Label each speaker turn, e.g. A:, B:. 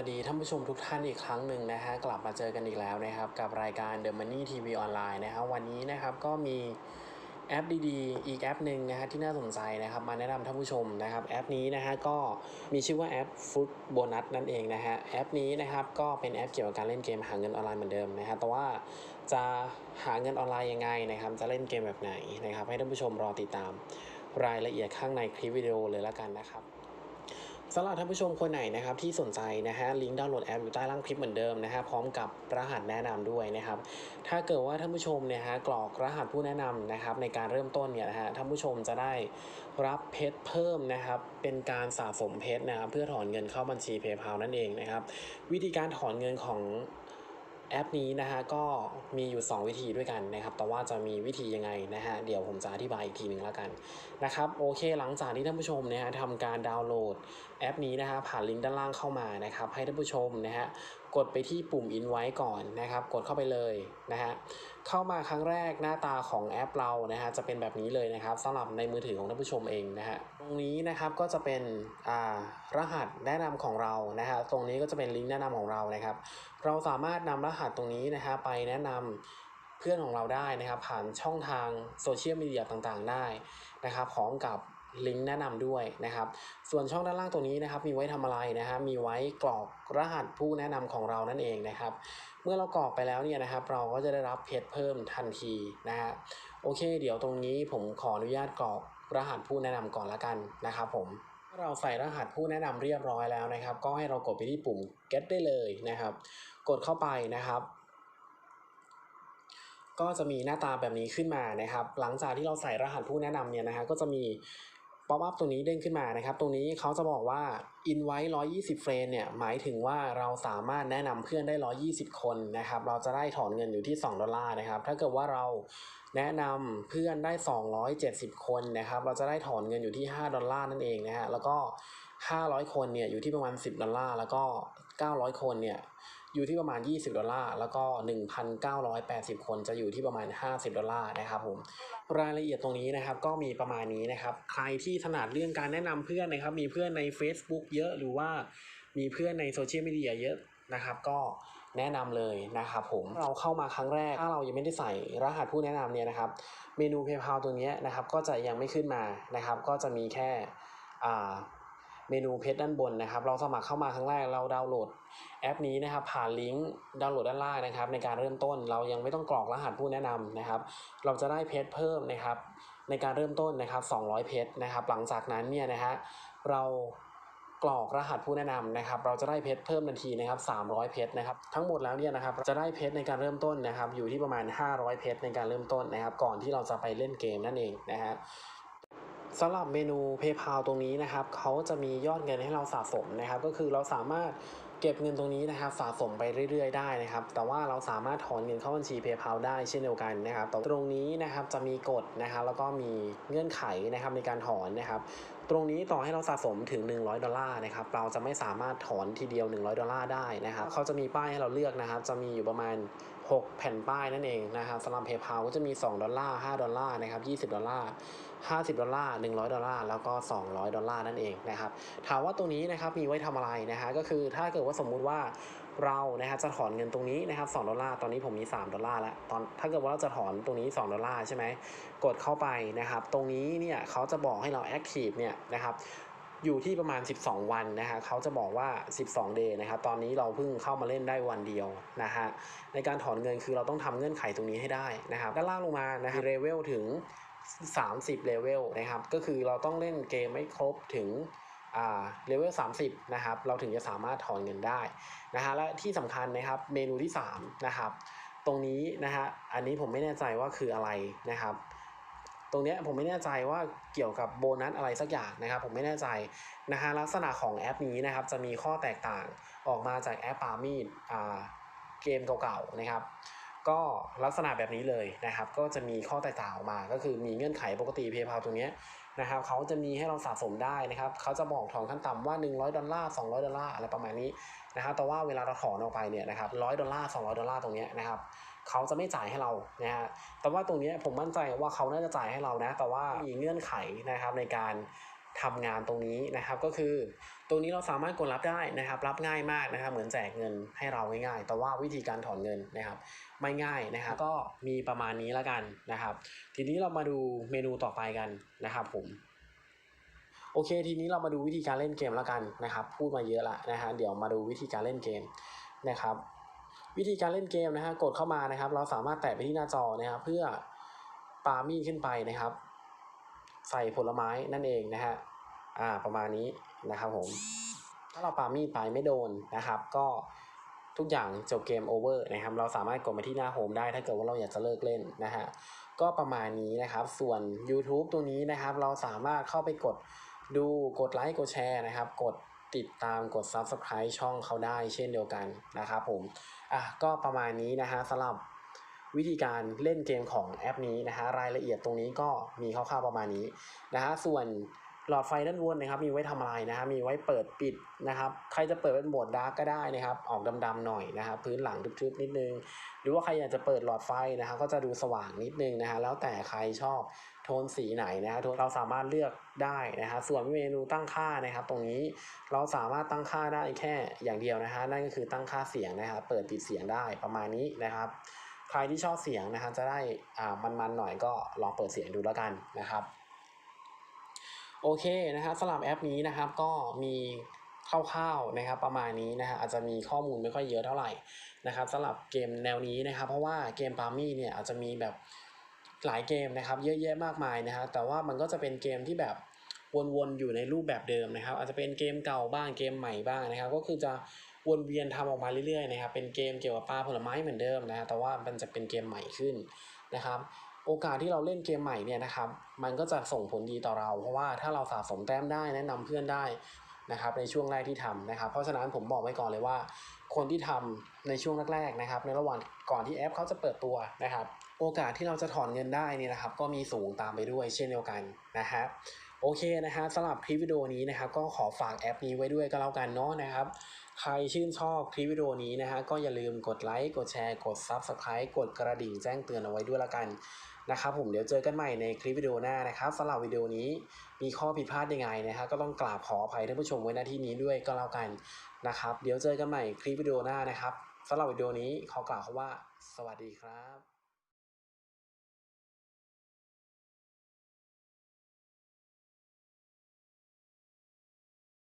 A: สดีท่านผู้ชมทุกท่านอีกครั้งหนึ่งนะฮะกลับมาเจอกันอีกแล้วนะครับ กับรายการ The Money TV ออนไลน์นะครับวันนี้นะครับก็มีแอปดีๆ อีกแอปหนึ่งนะฮะที่น่าสนใจนะครับ มาแนะนำท่านผู้ชมนะครับแอปนี้นะฮะก็มีชื่อว่าแอป Food Bonus นั่นเองนะฮะแอปนี้นะครับก็เป็นแอปเกี่ยวกับการเล่นเกมหาเงินออนไลน์เหมือนเดิมนะฮะแต่ว่าจะหาเงินออนไลน์ยังไงนะครับจะเล่นเกมแบบไหนนะครับให้ท่านผู้ชมรอติดตามรายละเอียดข้างในคลิปวิดีโอเลยละกันนะครับ สำหรับท่านผู้ชมคนไหนนะครับที่สนใจนะฮะลิงก์ดาวน์โหลดแอปอยู่ใต้ล่างคลิปเหมือนเดิมนะฮะพร้อมกับรหัสแนะนำด้วยนะครับถ้าเกิดว่าท่านผู้ชมเนี่ยฮะกรอกรหัสผู้แนะนำนะครับในการเริ่มต้นเนี่ยนะฮะท่านผู้ชมจะได้รับเพชรเพิ่มนะครับเป็นการสะสมเพชรนะครับเพื่อถอนเงินเข้าบัญชีเพย์พานั่นเองนะครับวิธีการถอนเงินของ แอปนี้นะฮะก็มีอยู่ 2 วิธีด้วยกันนะครับแต่ว่าจะมีวิธียังไงนะฮะเดี๋ยวผมจะอธิบายอีกทีหนึ่งแล้วกันนะครับโอเคหลังจากที่ท่านผู้ชมนะฮะทำการดาวน์โหลดแอปนี้นะฮะผ่านลิงก์ด้านล่างเข้ามานะครับให้ท่านผู้ชมนะฮะกดไปที่ปุ่ม invite ก่อนนะครับ กดเข้าไปเลยนะฮะ เข้ามาครั้งแรกหน้าตาของแอปเรานะฮะจะเป็นแบบนี้เลยนะครับสำหรับในมือถือของท่านผู้ชมเองนะฮะตรงนี้นะครับก็จะเป็นอ่ารหัสแนะนำของเรานะฮะตรงนี้ก็จะเป็นลิงก์แนะนำของเรานะครับ เราสามารถนำรหัสตรงนี้นะฮะไปแนะนำเพื่อนของเราได้นะครับ ผ่านช่องทางโซเชียลมีเดียต่างๆได้นะครับพร้อมกับ ลิงก์แนะนำด้วยนะครับ ส่วนช่องด้านล่างตรงนี้นะครับ มีไว้ทำอะไรนะฮะมีไว้กรอกรหัสผู้แนะนำของเรานั่นเองนะครับ เมื่อเรากรอกไปแล้วเนี่ยนะครับ เราก็จะได้รับเพชรเพิ่มทันทีนะฮะโอเค เดี๋ยวตรงนี้ผมขออนุญาตกรอกรหัสผู้แนะนำก่อนละกันนะครับผมถ้าเราใส่รหัสผู้แนะนำเรียบร้อยแล้วนะครับ ก็ให้เรากดไปที่ปุ่ม get ได้เลยนะครับ กดเข้าไปนะครับก็จะมีหน้าตาแบบนี้ขึ้นมานะครับ หลังจากที่เราใส่รหัสผู้แนะนำเนี่ยนะฮะก็จะมี ป๊อปอัพตรงนี้เด้งขึ้นมานะครับ ตรงนี้เขาจะบอกว่า invite 120 เฟรนเนี่ยหมายถึงว่าเราสามารถแนะนำเพื่อนได้ 120 คนนะครับ เราจะได้ถอนเงินอยู่ที่ 2 ดอลลาร์นะครับ ถ้าเกิดว่าเราแนะนำเพื่อนได้ 270 คนนะครับ เราจะได้ถอนเงินอยู่ที่ 5 ดอลลาร์นั่นเองนะฮะ แล้วก็ 500 คนเนี่ยอยู่ที่ประมาณ 10 ดอลลาร์ แล้วก็ 900 คนเนี่ยอยู่ที่ประมาณ 20 ดอลลาร์ แล้วก็ 1,980 คนจะอยู่ที่ประมาณ 50 ดอลลาร์นะครับผม รายละเอียดตรงนี้นะครับก็มีประมาณนี้นะครับ ใครที่ถนัดเรื่องการแนะนำเพื่อนนะครับ มีเพื่อนใน Facebook เยอะหรือว่ามีเพื่อนในโซเชียลมีเดียเยอะนะครับก็แนะนำเลยนะครับผมเราเข้ามาครั้งแรก ถ้าเรายังไม่ได้ใส่รหัสผู้แนะนำเนี่ยนะครับ เมนู PayPal ตัวนี้นะครับก็จะยังไม่ขึ้นมานะครับ ก็จะมีแค่อ่า เมนูเพจด้านบนนะครับ เราสมัครเข้ามาครั้งแรกเราดาวน์โหลดแอปนี้นะครับ ผ่านลิงก์ดาวน์โหลดด้านล่างนะครับ ในการเริ่มต้นเรายังไม่ต้องกรอกรหัสผู้แนะนำนะครับ เราจะได้เพจเพิ่มนะครับ ในการเริ่มต้นนะครับ 200 เพจนะครับ หลังจากนั้นเนี่ยนะฮะเรากรอกรหัสผู้แนะนำนะครับ เราจะได้เพจเพิ่มทันทีนะครับ 300 เพจนะครับ ทั้งหมดแล้วเนี่ยนะครับ จะได้เพจในการเริ่มต้นนะครับ อยู่ที่ประมาณ 500 เพจในการเริ่มต้นนะครับ ก่อนที่เราจะไปเล่นเกมนั่นเองนะฮะ สำหรับเมนู PayPal ตรงนี้นะครับเขาจะมียอดเงินให้เราสะสมนะครับ ก็คือเราสามารถเก็บเงินตรงนี้นะครับสะสมไปเรื่อยๆ ได้นะครับ แต่ว่าเราสามารถถอนเงินเข้าบัญชี PayPal ได้เช่นเดียวกันนะครับแต่ตรงนี้นะครับจะมีกฎนะครับแล้วก็มีเงื่อนไขนะครับในการถอนนะครับ ตรงนี้ต่อให้เราสะสมถึง 100 ดอลลาร์นะครับเราจะไม่สามารถถอนทีเดียว 100 ดอลลาร์ได้นะครับเขาจะมีป้ายให้เราเลือกนะครับ จะมีอยู่ประมาณ 6 แผ่นป้ายนั่นเองนะครับสำหรับ PayPal ก็จะมี 2 ดอลลาร์ 5 ดอลลาร์นะครับ20 ดอลลาร์ 50 ดอลลาร์ 100 ดอลลาร์ แล้วก็ 200 ดอลลาร์นั่นเองนะครับ ถามว่าตรงนี้นะครับมีไว้ทำอะไรนะฮะก็คือถ้าเกิดว่าสมมุติว่าเรานะฮะจะถอนเงินตรงนี้นะครับ2ดอลลาร์ตอนนี้ผมมี 3 ดอลลาร์แล้วตอนถ้าเกิดว่าเราจะถอนตรงนี้ 2 ดอลลาร์ใช่ไหมกดเข้าไปนะครับ ตรงนี้เนี่ยเขาจะบอกให้เรา Active เนี่ยนะครับ อยู่ที่ประมาณ 12 วันนะฮะเขาจะบอกว่า 12 day นะครับ ตอนนี้เราเพิ่งเข้ามาเล่นได้วันเดียวนะฮะ ในการถอนเงินคือเราต้องทำเงื่อนไขตรงนี้ให้ได้นะครับ ด้านล่างลงมานะครับเลเวลถึง 30เลเวลนะครับ ก็คือเราต้องเล่นเกมไม่ครบถึงอ่าเลเวล30 นะครับ เราถึงจะสามารถถอนเงินได้นะฮะ และที่สำคัญนะครับ เมนูที่ 3 นะครับ ตรงนี้นะฮะ อันนี้ผมไม่แน่ใจว่าคืออะไรนะครับ ตรงนี้ผมไม่แน่ใจว่าเกี่ยวกับโบนัสอะไรสักอย่างนะครับ ผมไม่แน่ใจนะฮะลักษณะของแอปนี้นะครับจะมีข้อแตกต่างออกมาจากแอปปามีดอ่าเกมเก่าๆนะครับ ก็ลักษณะแบบนี้เลยนะครับ ก็จะมีข้อแตกต่างออกมา ก็คือมีเงื่อนไขปกติเพย์พาตรงเนี้ย นะครับเขาจะมีให้เราสะสมได้นะครับเขาจะบอกถอนขั้นต่ำว่า 100 ดอลลาร์ 200 ดอลลาร์อะไรประมาณนี้นะครับแต่ว่าเวลาเราถอนออกไปเนี่ยนะครับ100ดอลลาร์ 200 ดอลลาร์ตรงนี้นะครับเขาจะไม่จ่ายให้เรานะฮะแต่ว่าตรงนี้ผมมั่นใจว่าเขาน่าจะจ่ายให้เรานะ แต่ว่ามีเงื่อนไขนะครับในการ ทำงานตรงนี้นะครับ ก็คือตรงนี้เราสามารถกดรับได้นะครับ รับง่ายมากนะครับ เหมือนแจกเงินให้เราง่ายๆ แต่ว่าวิธีการถอนเงินนะครับ ไม่ง่ายนะครับ ก็มีประมาณนี้แล้วกันนะครับ ทีนี้เรามาดูเมนูต่อไปกันนะครับผมโอเค ทีนี้เรามาดูวิธีการเล่นเกมแล้วกันนะครับ พูดมาเยอะละนะฮะเดี๋ยวมาดูวิธีการเล่นเกมนะครับ วิธีการเล่นเกมนะฮะกดเข้ามานะครับ เราสามารถแตะไปที่หน้าจอนะครับ เพื่อปามีดขึ้นไปนะครับ ใส่ผลไม้นั่นเองนะฮะอ่าประมาณนี้นะครับผม ถ้าเราปามีดไปไม่โดนนะครับ ก็ทุกอย่างจบเกมโอเวอร์นะครับ เราสามารถกดมาที่หน้าโฮมได้ถ้าเกิดว่าเราอยากจะเลิกเล่นนะฮะก็ประมาณนี้นะครับ ส่วน YouTube ตรงนี้นะครับ เราสามารถเข้าไปกดดูกดไลค์กดแชร์นะครับ กดติดตามกด Subscribe ช่องเขาได้เช่นเดียวกันนะครับผม อะก็ประมาณนี้นะฮะสำหรับ วิธีการเล่นเกมของแอปนี้นะฮะรายละเอียดตรงนี้ก็มีคร่าวๆประมาณนี้นะฮะส่วนหลอดไฟด้านบนนะครับมีไว้ทำอะไรนะฮะมีไว้เปิดปิดนะครับใครจะเปิดเป็นโหมดดาร์กก็ได้นะครับออกดำๆหน่อยนะครับพื้นหลังทึบๆนิดนึง หรือว่าใครอยากจะเปิดหลอดไฟนะครับก็จะดูสว่างนิดนึงนะฮะแล้วแต่ใครชอบโทนสีไหนนะฮะเราสามารถเลือกได้นะฮะส่วนเมนูตั้งค่านะครับตรงนี้เราสามารถตั้งค่าได้แค่อย่างเดียวนะฮะนั่นก็คือตั้งค่าเสียงนะครับเปิดปิดเสียงได้ประมาณนี้นะครับ ครที่ชอบเสียงนะฮะจะได้อ่ามันๆหน่อยก็ลองเปิดเสียงดูแล้วกันนะครับ โอเคนะครับสำหรับแอปนี้นะครับก็มีคร่าวๆนะครับประมาณนี้นะฮะอาจจะมีข้อมูลไม่ค่อยเยอะเท่าไหร่นะครับสำหรับเกมแนวนี้นะครับ เพราะว่าเกมปามี่เนี่ยอาจจะมีแบบหลายเกมนะครับ เยอะแยะมากมายนะฮะแต่ว่ามันก็จะเป็นเกมที่แบบ วนๆอยู่ในรูปแบบเดิมนะครับ อาจจะเป็นเกมเก่าบ้างเกมใหม่บ้างนะครับ ก็คือจะวนเวียนทำออกมาเรื่อยๆนะครับ เป็นเกมเกี่ยวกับปลาผลไม้เหมือนเดิมนะ แต่ว่ามันจะเป็นเกมใหม่ขึ้นนะครับ โอกาสที่เราเล่นเกมใหม่เนี่ยนะครับ มันก็จะส่งผลดีต่อเรา เพราะว่าถ้าเราสะสมแต้มได้แนะนำเพื่อนได้นะครับในช่วงแรกที่ทำนะครับ เพราะฉะนั้นผมบอกไว้ก่อนเลยว่า คนที่ทำในช่วงแรกๆนะครับ ในระหว่างก่อนที่แอปเขาจะเปิดตัวนะครับ โอกาสที่เราจะถอนเงินได้นี่นะครับ ก็มีสูงตามไปด้วยเช่นเดียวกันนะฮะ โอเคนะฮะสำหรับคลิปวิดีโอนี้นะครับก็ขอฝากแอปนี้ไว้ด้วยก็แล้วกันเนาะนะครับใครชื่นชอบคลิปวิดีโอนี้นะฮะก็อย่าลืมกดไลค์กดแชร์กด Subscribe กดกระดิ่งแจ้งเตือนเอาไว้ด้วยละกันนะครับผมเดี๋ยวเจอกันใหม่ในคลิปวิดีโอหน้านะครับสำหรับวิดีโอนี้มีข้อผิดพลาดยังไงนะครับก็ต้องกราบขออภัยท่านผู้ชมไว้ณที่นี้ด้วยก็แล้วกันนะครับเดี๋ยวเจอกันใหม่คลิปวิดีโอหน้านะครับสำหรับวิดีโอนี้ขอกล่าวคำว่า สวัสดีครับ